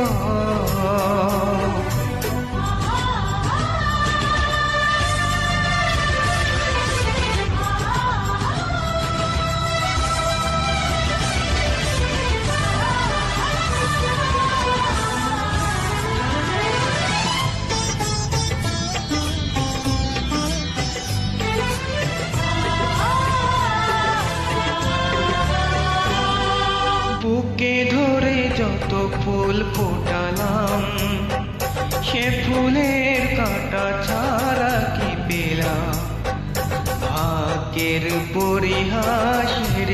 জীবন যত ফুল ফোটালাম। সে ফুলের কাটা ছাড়া কি পেলাম? ভাগ্যের পরিহাসেরই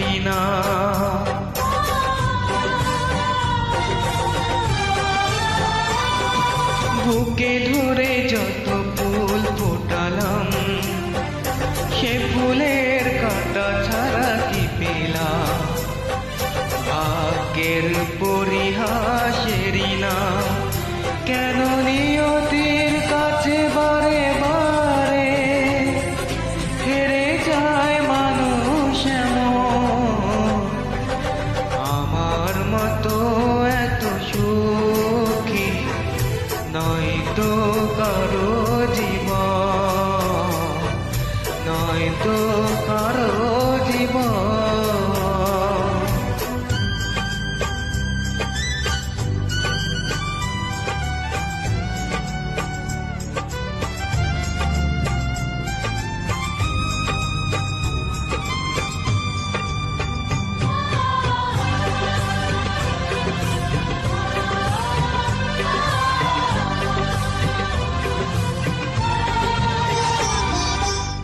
ভাগ্যের পরিহাসেরই না কেন নিয়তির কাছে বারে বারে হেরে যায় মানুষ। আমার মতো এত সুখী নয় তো কারও জীবন। নয় তো কারও জীবন।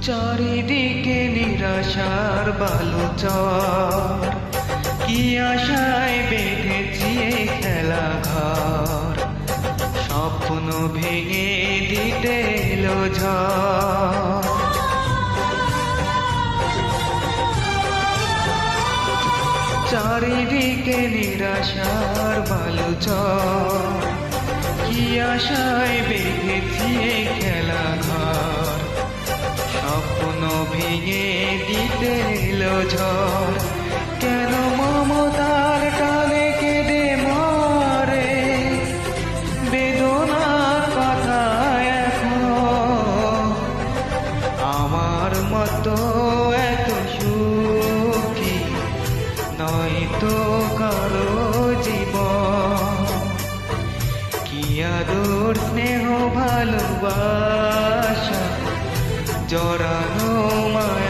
চারিদিকে নিরাশার বালুচর। কি আশায় বেঁধেছি এই খেলা ঘর স্বপ্ন ভেঙে দিতে এলো চারিদিকে নিরাশার বালুচর। কি আশায় বেঁধেছি এই খেলা ঘর ভেঙে দিতে এলো ঝড়। কেন মমতার টানে কেঁদে মরে? বেদনার কথা এখন আমার মতো এত সুখী নয় তো কারও জীবন। কি আদর স্নেহ ভালোবাসা জড়ানো মায়া।